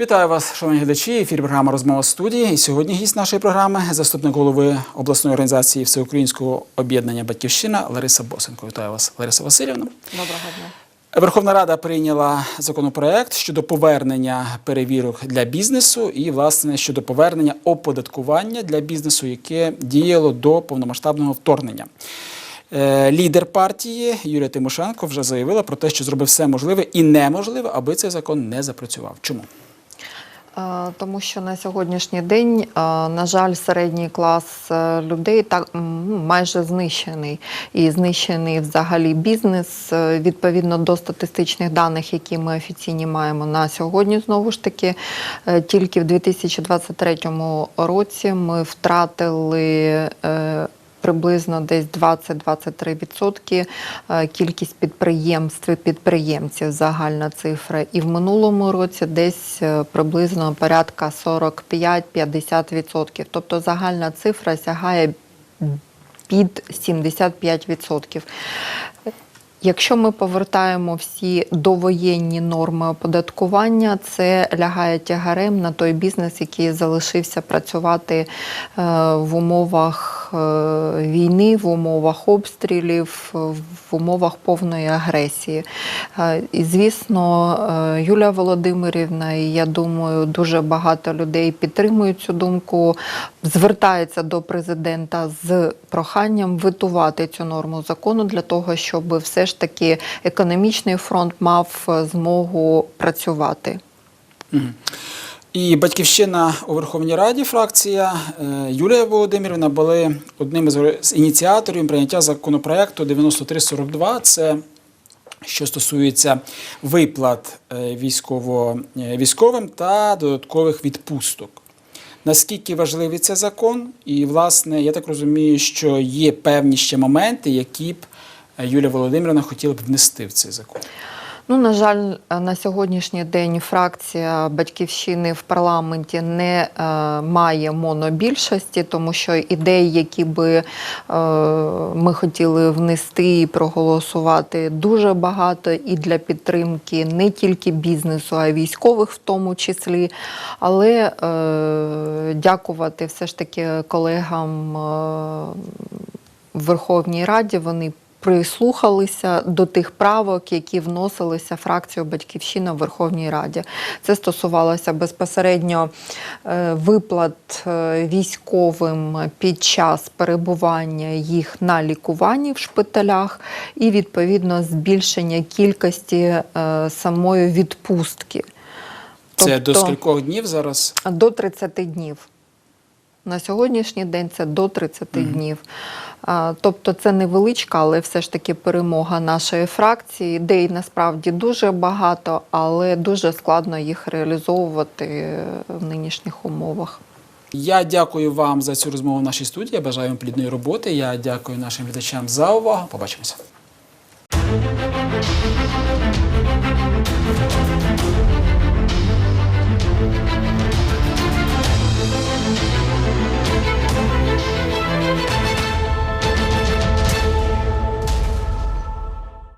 Вітаю вас, шановні глядачі. Ефір програма Розмова студії. І сьогодні гість нашої програми заступник голови обласної організації Всеукраїнського об'єднання Батьківщина Лариса Босенко. Вітаю вас, Лариса Васильівна. Доброго дня. Верховна Рада прийняла законопроект щодо повернення перевірок для бізнесу і, власне, щодо повернення оподаткування для бізнесу, яке діяло до повномасштабного вторгнення. Е, Лідер партії Юлія Тимошенко вже заявила про те, що зробив все можливе і неможливе, аби цей закон не запрацював. Чому? Е, Тому що на сьогоднішній день, е, на жаль, середній клас е, людей так майже знищений. І знищений взагалі бізнес. Відповідно до статистичних даних, які ми офіційні маємо на сьогодні, знову ж таки, тільки в 2023 році ми втратили. Приблизно десь 20-23% е, кількість підприємств і підприємців загальна цифра. І в минулому році десь е, приблизно порядка 45-50%. Тобто загальна цифра сягає під 75%. Якщо ми повертаємо всі довоєнні норми оподаткування, це лягає тягарем на той бізнес, який залишився працювати е, в умовах е, війни, в умовах обстрілів, в умовах повної агресії. Е, І звісно, е, Юлія Володимирівна, і я думаю, дуже багато людей підтримують цю думку, звертається до президента з проханням витувати цю норму закону для того, щоб все ж таки економічний фронт мав е, змогу працювати. І батьківщина у Верховній Раді, фракція е, Юлія Володимирівна були одним з ініціаторів прийняття законопроекту 9342. Це що стосується виплат е, військово, е, військовим та додаткових відпусток. Наскільки важливий це закон? І, власне, я так розумію, що є певні ще моменти, які б Юлія Володимирівна хотіла б внести в цей закон. Ну, на жаль, на сьогоднішній день фракція батьківщини в парламенті не е, має монобільшості, тому що ідей, які би е, ми хотіли внести і проголосувати, дуже багато і для підтримки не тільки бізнесу, а й військових в тому числі. Але е, дякувати все ж таки колегам е, в Верховній Раді. Вони прислухалися до тих правок, які вносилися фракцією Батьківщина в Верховній Раді. Це стосувалося безпосередньо е, виплат е, військовим під час перебування їх на лікуванні в шпиталях, і відповідно збільшення кількості е, самої відпустки. Це до Тобто- скількох днів зараз? до 30 днів. На сьогоднішній день це до 30 днів. Тобто це невеличка, але все ж таки перемога нашої фракції. Ідей насправді дуже багато, але дуже складно їх реалізовувати е, в нинішніх умовах. Я дякую вам за цю розмову в нашій студії. Я бажаю вам плідної роботи. Я дякую нашим глядачам за увагу. Побачимося.